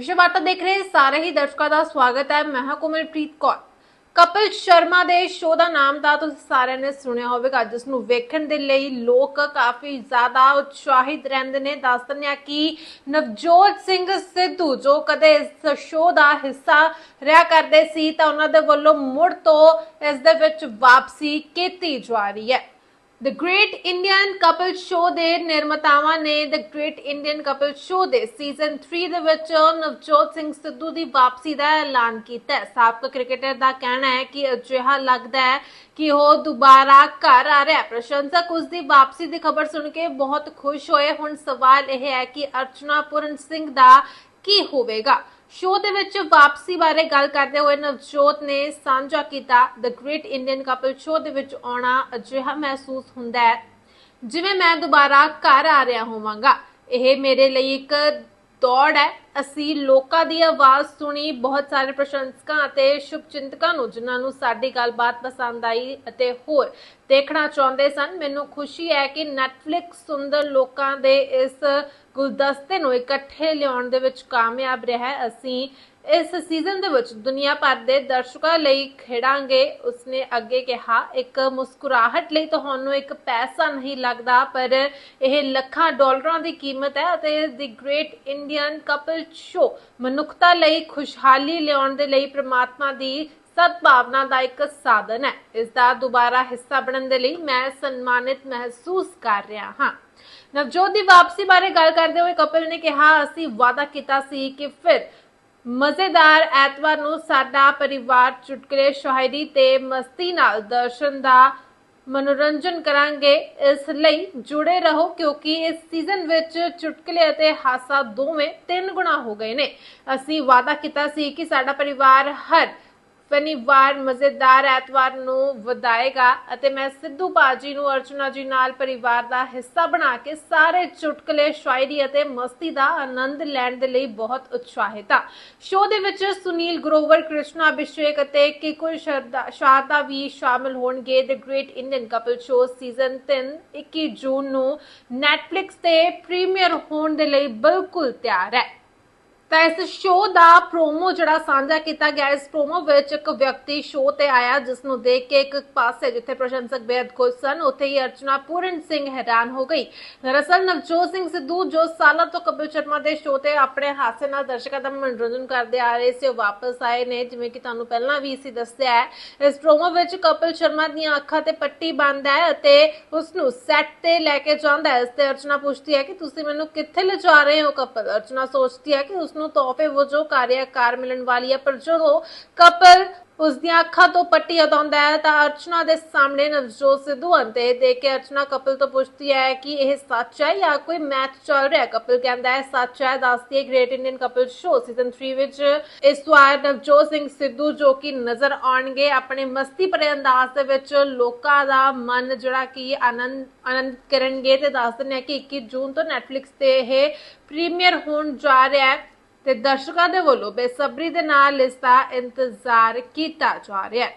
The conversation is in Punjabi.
ਵਿਸ਼ਵ ਵਾਰਤਾ ਦੇਖ ਰਹੇ ਸਾਰੇ ਹੀ ਦਰਸ਼ਕਾਂ ਦਾ ਸਵਾਗਤ ਹੈ। ਮੈਂ ਹਾਂ ਕੋਮਲਪ੍ਰੀਤ ਕੌਰ। ਕਪਿਲ ਸ਼ਰਮਾ ਦੇ ਸ਼ੋਅ ਦਾ ਨਾਮ ਤਾਂ ਤੁਸੀਂ ਸਾਰਿਆਂ ਨੇ ਸੁਣਿਆ ਹੋਵੇਗਾ। ਜਿਸ ਨੂੰ ਵੇਖਣ ਦੇ ਲਈ ਲੋਕ ਕਾਫੀ ਜ਼ਿਆਦਾ ਉਤਸ਼ਾਹਿਤ ਰਹਿੰਦੇ ਨੇ। ਦੱਸ ਦਿੰਦੇ ਹਾਂ ਕਿ ਨਵਜੋਤ ਸਿੰਘ ਸਿੱਧੂ ਜੋ ਕਦੇ ਇਸ ਸ਼ੋਅ ਦਾ ਹਿੱਸਾ ਰਿਹਾ ਕਰਦੇ ਸੀ ਤਾਂ ਉਹਨਾਂ ਦੇ ਵੱਲੋਂ ਮੁੜ ਤੋਂ ਇਸ ਦੇ ਵਿੱਚ ਵਾਪਸੀ ਕੀਤੀ ਜਾ ਰਹੀ ਹੈ। The great Indian couple show ਦੇ ਨਿਰਮਾਤਾਵਾਂ ਨੇ the great Indian couple show ਦੇ ਸੀਜ਼ਨ 3 ਦੇ ਵਿੱਚ ਨਵਜੋਤ ਸਿੰਘ ਸਿੱਧੂ ਦੀ ਵਾਪਸੀ ਦਾ ਐਲਾਨ ਕੀਤਾ ਹੈ। ਸਾਬਕਾ ਕ੍ਰਿਕਟਰ ਦਾ ਕਹਿਣਾ ਹੈ ਕਿ ਅਜਿਹਾ ਲੱਗਦਾ ਹੈ ਕਿ ਉਹ ਦੁਬਾਰਾ ਘਰ ਆ ਰਿਹਾ ਪ੍ਰਸ਼ੰਸਕ ਉਸ ਦੀ ਵਾਪਸੀ ਦੀ ਖਬਰ ਸੁਣ ਕੇ ਬਹੁਤ ਖੁਸ਼ ਹੋਏ। ਹੁਣ ਸਵਾਲ ਇਹ ਹੈ ਕਿ ਅਰਚਨਾ ਪੂਰਨ ਸਿੰਘ ਦਾ ਕੀ ਹੋਵੇਗਾ? ਸ਼ੋਅ ਦੇ ਵਿੱਚ ਵਾਪਸੀ ਬਾਰੇ ਗੱਲ ਕਰਦੇ ਹੋਏ ਨਵਜੋਤ ਨੇ ਸਾਂਝਾ ਕੀਤਾ the great Indian couple show ਦੇ ਵਿੱਚ ਆਉਣਾ ਅਜਿਹਾ ਮਹਿਸੂਸ ਹੁੰਦਾ ਹੈ, ਜਿਵੇਂ ਮੈਂ ਦੁਬਾਰਾ ਘਰ ਆ ਰਿਹਾ ਹੋਵਾਂਗਾ। ਇਹ ਮੇਰੇ ਲਈ ਇੱਕ ਦੌੜ ਹੈ। ਅਸੀਂ ਲੋਕਾਂ ਦੀ ਆਵਾਜ਼ ਸੁਣੀ, ਬਹੁਤ ਸਾਰੇ ਪ੍ਰਸ਼ੰਸਕਾਂ ਅਤੇ ਸ਼ੁਭਚਿੰਤਕਾਂ ਨੂੰ, ਜਿਨ੍ਹਾਂ ਨੂੰ ਸਾਡੀ ਗੱਲਬਾਤ ਪਸੰਦ ਆਈ ਅਤੇ ਹੋਰ ਦੇਖਣਾ ਚਾਹੁੰਦੇ ਸਨ। ਮੈਨੂੰ ਖੁਸ਼ੀ ਹੈ ਕਿ ਨੈਟਫਲਿਕਸ ਸੁੰਦਰ ਲੋਕਾਂ ਦੇ ਇਸ ਗੁਲਦਸਤੇ ਨੂੰ ਇਕੱਠੇ ਲਿਆਉਣ ਦੇ ਵਿੱਚ ਕਾਮਯਾਬ ਰਿਹਾ ਹੈ। ਅਸੀਂ ਇਸ ਸੀਜ਼ਨ ਦੇ ਵਿੱਚ ਦੁਨੀਆ ਭਰ ਦੇ ਦਰਸ਼ਕਾਂ ਲਈ ਖੇਡਾਂਗੇ। ਉਸਨੇ ਅੱਗੇ ਕਿਹਾ, ਇੱਕ ਮੁਸਕਰਾਹਟ ਲਈ ਤੁਹਾਨੂੰ ਇੱਕ ਪੈਸਾ ਨਹੀਂ ਲੱਗਦਾ, ਪਰ ਇਹ ਲੱਖਾਂ ਡਾਲਰਾਂ ਦੀ ਕੀਮਤ ਹੈ ਅਤੇ the great Indian couple show ਮਨੁੱਖਤਾ ਲਈ ਖੁਸ਼ਹਾਲੀ ਲਿਆਉਣ ਦੇ ਲਈ ਪ੍ਰਮਾਤਮਾ ਦੀ ਸਦਭਾਵਨਾ ਦਾ ਇੱਕ ਸਾਧਨ ਹੈ। ਇਸ ਦਾ ਦੁਬਾਰਾ ਹਿੱਸਾ ਬਣਨ ਦੇ ਲਈ ਮੈਂ ਸਨਮਾਨਿਤ ਮਹਿਸੂਸ ਕਰ ਰਿਹਾ ਹਾਂ। ਨਵਜੋਤ ਦੀ ਵਾਪਸੀ ਬਾਰੇ ਗੱਲ ਕਰਦੇ ਹੋਏ ਕਪਿਲ ਨੇ ਕਿਹਾ, ਅਸੀਂ ਵਾਅਦਾ ਕੀਤਾ ਸੀ ਕਿ ਫਿਰ ਮਜ਼ੇਦਾਰ ਐਤਵਾਰ ਨੂੰ ਸਾਡਾ ਪਰਿਵਾਰ ਚੁਟਕਲੇ ਸ਼ਾਇਰੀ ਤੇ ਮਸਤੀ ਨਾਲ ਦਰਸ਼ਨ ਦਾ ਮਨੋਰੰਜਨ ਕਰਾਂਗੇ। ਇਸ ਲਈ ਜੁੜੇ ਰਹੋ ਕਿਉਂਕਿ ਇਸ ਸੀਜ਼ਨ ਵਿੱਚ ਚੁਟਕਲੇ ਅਤੇ ਹਾਸਾ ਦੋਵੇਂ ਤਿੰਨ ਗੁਣਾ ਹੋ ਗਏ ਨੇ। ਅਸੀਂ ਵਾਅਦਾ ਕੀਤਾ ਸੀ ਕਿ ਸਾਡਾ ਪਰਿਵਾਰ ਹਰ ਸ਼ਨੀਵਾਰ ਮਜ਼ੇਦਾਰ ਐਤਵਾਰ ਨੂੰ ਵਧਾਏਗਾ ਅਤੇ ਮੈਂ ਸਿੱਧੂ ਬਾਜੀ ਨੂੰ, ਅਰਚਨਾ ਜੀ ਨਾਲ ਪਰਿਵਾਰ ਦਾ ਹਿੱਸਾ ਬਣਾ ਕੇ ਸਾਰੇ ਚੁਟਕਲੇ, ਸ਼ਾਇਰੀ ਅਤੇ ਮਸਤੀ ਦਾ ਆਨੰਦ ਲੈਣ ਦੇ ਲਈ ਬਹੁਤ ਉਤਸ਼ਾਹਿਤ ਹਾਂ। ਸ਼ੋਅ ਦੇ ਵਿੱਚ ਸੁਨੀਲ ਗਰੋਵਰ, ਕ੍ਰਿਸ਼ਨਾ ਅਭਿਸ਼ੇਕ ਅਤੇ ਕਿਕੁਲ ਸ਼ਰਦਾ, ਸ਼ਾਰਦਾ ਵੀ ਸ਼ਾਮਿਲ ਹੋਣਗੇ। The great Indian couple show season 3 21 June ਨੂੰ ਨੈਟਫਲਿਕਸ ਤੇ ਪ੍ਰੀਮੀਅਰ ਹੋਣ ਦੇ ਲਈ ਬਿਲਕੁਲ ਤਿਆਰ ਹੈ। ਤਾਂ ਇਸ ਸ਼ੋਅ ਦਾ ਪ੍ਰੋਮੋ ਜਿਹੜਾ ਸਾਂਝਾ ਕੀਤਾ ਗਿਆ, ਇਸ ਪ੍ਰੋਮੋ ਵਿੱਚ ਇੱਕ ਵਿਅਕਤੀ ਸ਼ੋਅ ਤੇ ਆਇਆ ਜਿਸ ਨੂੰ ਦੇਖ ਕੇ ਇੱਕ ਪਾਸੇ ਜਿੱਥੇ ਪ੍ਰਸ਼ੰਸਕ ਬੇਹਦ ਖੁਸ਼ ਸਨ, ਉੱਥੇ ਹੀ ਅਰਚਨਾ ਪੂਰਨ ਸਿੰਘ ਹੈਰਾਨ ਹੋ ਗਈ। ਦਰਅਸਲ ਨਵਜੋਤ ਸਿੰਘ ਸਿੱਧੂ, ਜੋ ਸਾਲਾਂ ਤੋਂ ਕਪਿਲ ਸ਼ਰਮਾ ਦੇ ਸ਼ੋਅ ਤੇ ਆਪਣੇ ਹਾਸੇ ਨਾਲ ਦਰਸ਼ਕਾਂ ਦਾ ਮਨੋਰੰਜਨ ਕਰਦੇ ਆ ਰਹੇ ਸੀ, ਉਹ ਵਾਪਸ ਆਏ ਨੇ, ਜਿਵੇਂ ਕਿ ਤੁਹਾਨੂੰ ਪਹਿਲਾਂ ਵੀ ਅਸੀਂ ਦੱਸਿਆ ਹੈ। ਇਸ ਪ੍ਰੋਮੋ ਵਿੱਚ ਕਪਿਲ ਸ਼ਰਮਾ ਦੀਆਂ ਅੱਖਾਂ ਤੇ ਪੱਟੀ ਬੰਦ ਹੈ ਅਤੇ ਉਸ ਨੂੰ ਸੈੱਟ ਤੇ ਲੈ ਕੇ ਜਾਂਦਾ ਹੈ। ਇਸ ਤੇ ਅਰਚਨਾ ਪੁੱਛਦੀ ਹੈ ਕਿ ਤੁਸੀਂ ਮੈਨੂੰ ਕਿੱਥੇ ਲਿਜਾ ਰਹੇ ਹੋ, ਕਪਿਲ? ਅਰਚਨਾ ਸੋਚਦੀ ਹੈ ਕਿ ਉਸ ਨੂੰ ਤੋਹਫੇ ਵਜੋਂ ਕਾਰਿਆਕਾਰ ਮਿਲਣ ਵਾਲੀ ਹੈ, ਪਰ ਜਦੋਂ ਕਪਲ ਉਸ ਦੀਆਂ ਅੱਖਾਂ ਤੋਂ ਪੱਟੀ ਹਟਾਉਂਦਾ ਹੈ, ਤਾਂ ਅਰਚਨਾ ਦੇ ਸਾਹਮਣੇ ਨਵਜੋਤ ਸਿੱਧੂ ਅੰਤੇ ਦੇਖ ਕੇ ਅਰਚਨਾ ਕਪਲ ਤੋਂ ਪੁੱਛਦੀ ਹੈ ਕਿ ਇਹ ਸੱਚ ਹੈ ਜਾਂ ਕੋਈ ਮੈਚ ਚੱਲ ਰਿਹਾ? ਕਪਲ ਕਹਿੰਦਾ ਹੈ, ਸੱਚ ਹੈ, ਦੱਸਦੀ ਹੈ great Indian couple show season 3 ਵਿੱਚ ਇਸ ਵਾਰ ਨਵਜੋਤ ਸਿੰਘ ਸਿੱਧੂ ਜੋ ਕਿ ਨਜ਼ਰ ਆਉਣਗੇ ਆਪਣੇ ਮਸਤੀ ਭਰੇ ਅੰਦਾਜ਼ ਦੇ ਵਿੱਚ ਲੋਕਾਂ ਦਾ ਮਨ ਜਿਹੜਾ ਕਿ ਆਨੰਦ ਆਨੰਦ ਕਰਨਗੇ ਤੇ ਦੱਸ ਦਿੰਦੇ ਕਿ 21 ਜੂਨ ਤੋਂ ਨੈਟਫਲਿਕਸ ਤੇ ਇਹ ਪ੍ਰੀਮੀਅਰ ਹੋਣ ਜਾ ਰਿਹਾ ਹੈ। ਤੇ ਦਰਸ਼ਕਾਂ ਦੇ ਵੱਲੋਂ ਬੇਸਬਰੀ ਦੇ ਨਾਲ ਇਸ ਦਾ ਇੰਤਜ਼ਾਰ ਕੀਤਾ ਜਾ ਰਿਹਾ ਹੈ।